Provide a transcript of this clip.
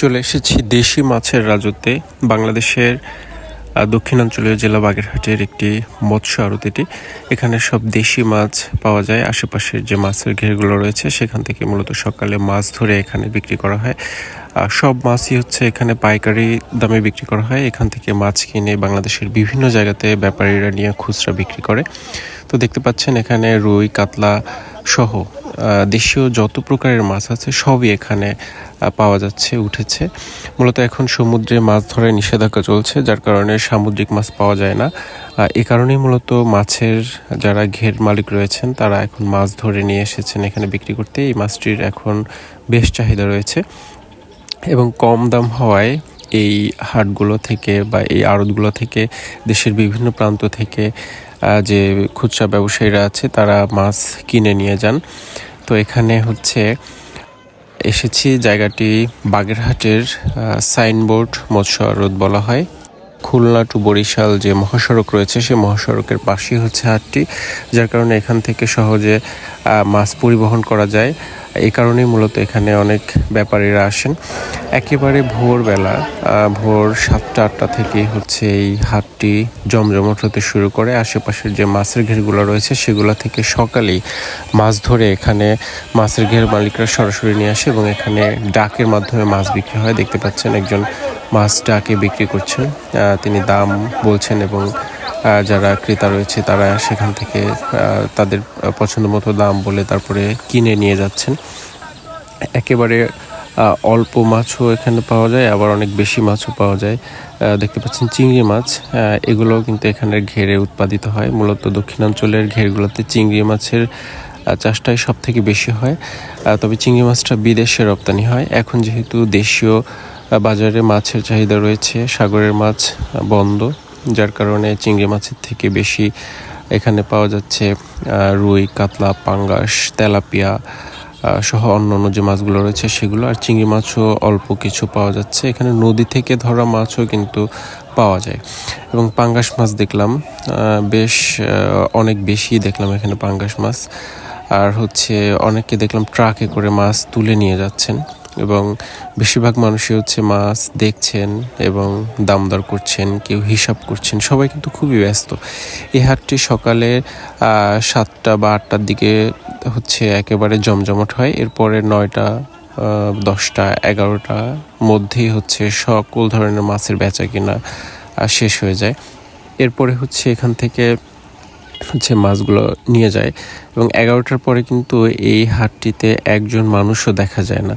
চলে এসেছি দেশি মাছের রাজত্বে। বাংলাদেশের দক্ষিণাঞ্চলীয় জেলা বাগেরহাটের একটি মৎস্য আড়ত এটি। এখানে সব দেশি মাছ পাওয়া যায়। আশেপাশের যে মাছের ঘেরগুলো রয়েছে, সেখান থেকে মূলত সকালে মাছ ধরে এখানে বিক্রি করা হয়। আর সব মাছই হচ্ছে এখানে পাইকারি দামে বিক্রি করা হয়। এখান থেকে মাছ কিনে বাংলাদেশের বিভিন্ন জায়গাতে ব্যাপারীরা নিয়ে খুচরা বিক্রি করে। তো দেখতে পাচ্ছেন এখানে রুই, কাতলা সহ দেশীয় যত প্রকারের মাছ আছে সবই এখানে পাওয়া যাচ্ছে, উঠেছে। মূলত এখন সমুদ্রে মাছ ধরার নিষেধাজ্ঞা চলছে, যার কারণে সামুদ্রিক মাছ পাওয়া যায় না। এ কারণেই মূলত মাছের যারা ঘের মালিক রয়েছেন, তারা এখন মাছ ধরে নিয়ে এসেছেন এখানে বিক্রি করতে। এই মাছটির এখন বেশ চাহিদা রয়েছে এবং কম দাম হওয়ায় এই হাটগুলো থেকে বা এই আড়তগুলো থেকে, দেশের বিভিন্ন প্রান্ত থেকে যে খুচরা ব্যবসায়ীরা আছে, তারা মাছ কিনে নিয়ে যান। তো এখানে হচ্ছে এসেছি, জায়গাটি বাগেরহাটের সাইনবোর্ড মৎস্য আড়ত বলা হয়। খুলনা টু বরিশাল যে মহাসড়ক রয়েছে, সেই মহাসড়কের পাশেই হচ্ছে হাটটি, যার কারণে এখান থেকে সহজে মাছ পরিবহন করা যায়। এই কারণেই মূলত এখানে অনেক ব্যাপারীরা আসেন। একেবারে ভোরবেলা ভোর সাতটা আটটা থেকে হচ্ছে এই হাটটি জমজমট হতে শুরু করে। আশেপাশের যে মাছের ঘেরগুলো রয়েছে, সেগুলো থেকে সকালেই মাছ ধরে এখানে মাছের ঘের মালিকরা সরাসরি নিয়ে আসে এবং এখানে ডাকের মাধ্যমে মাছ বিক্রি হয়। দেখতে পাচ্ছেন একজন মাছ ডাকে বিক্রি করছেন। তিনি দাম বলছেন এবং যারা ক্রেতা রয়েছে তারা সেখান থেকে তাদের পছন্দ মতো দাম বলে তারপরে কিনে নিয়ে যাচ্ছেন। একেবারে অল্প মাছও এখানে পাওয়া যায়, আবার অনেক বেশি মাছও পাওয়া যায়। দেখতে পাচ্ছেন চিংড়ি মাছ। এগুলোও কিন্তু এখানে ঘেরে উৎপাদিত হয়। মূলত দক্ষিণাঞ্চলের ঘেরগুলোতে চিংড়ি মাছের চাষটাই সব থেকে বেশি হয়। তবে চিংড়ি মাছটা বিদেশে রপ্তানি হয়। এখন যেহেতু দেশীয় বাজারে মাছের চাহিদা রয়েছে, সাগরের মাছ বন্ধ, যার কারণে চিংড়ি মাছের থেকে বেশি এখানে পাওয়া যাচ্ছে রুই, কাতলা, পাঙ্গাস, তেলাপিয়া সহ অন্য অন্য যে মাছগুলো রয়েছে সেগুলো, আর চিংড়ি মাছও অল্প কিছু পাওয়া যাচ্ছে। এখানে নদী থেকে ধরা মাছও কিন্তু পাওয়া যায়। এবং পাঙ্গাস মাছ দেখলাম বেশ অনেক বেশি দেখলাম এখানে পাঙ্গাস মাছ। আর হচ্ছে অনেককে দেখলাম ট্রাকে করে মাছ তুলে নিয়ে যাচ্ছেন। এবং বেশিরভাগ মানুষই হচ্ছে মাছ দেখছেন এবং দাম দর করছেন, কেউ হিসাব করছেন, সবাই কিন্তু খুবই ব্যস্ত। এই হাটটি সকালে সাতটা বা আটটার দিকে হচ্ছে একেবারে জমজমাট হয়। এরপরে নয়টা দশটা, এগারোটা মধ্যেই হচ্ছে সকল ধরনের মাছের বেচা কিনা শেষ হয়ে যায়। এরপরে হচ্ছে এখান থেকে হচ্ছে মাছগুলো নিয়ে যায় এবং এগারোটার পরে কিন্তু এই হাটটিতে একজন মানুষও দেখা যায় না।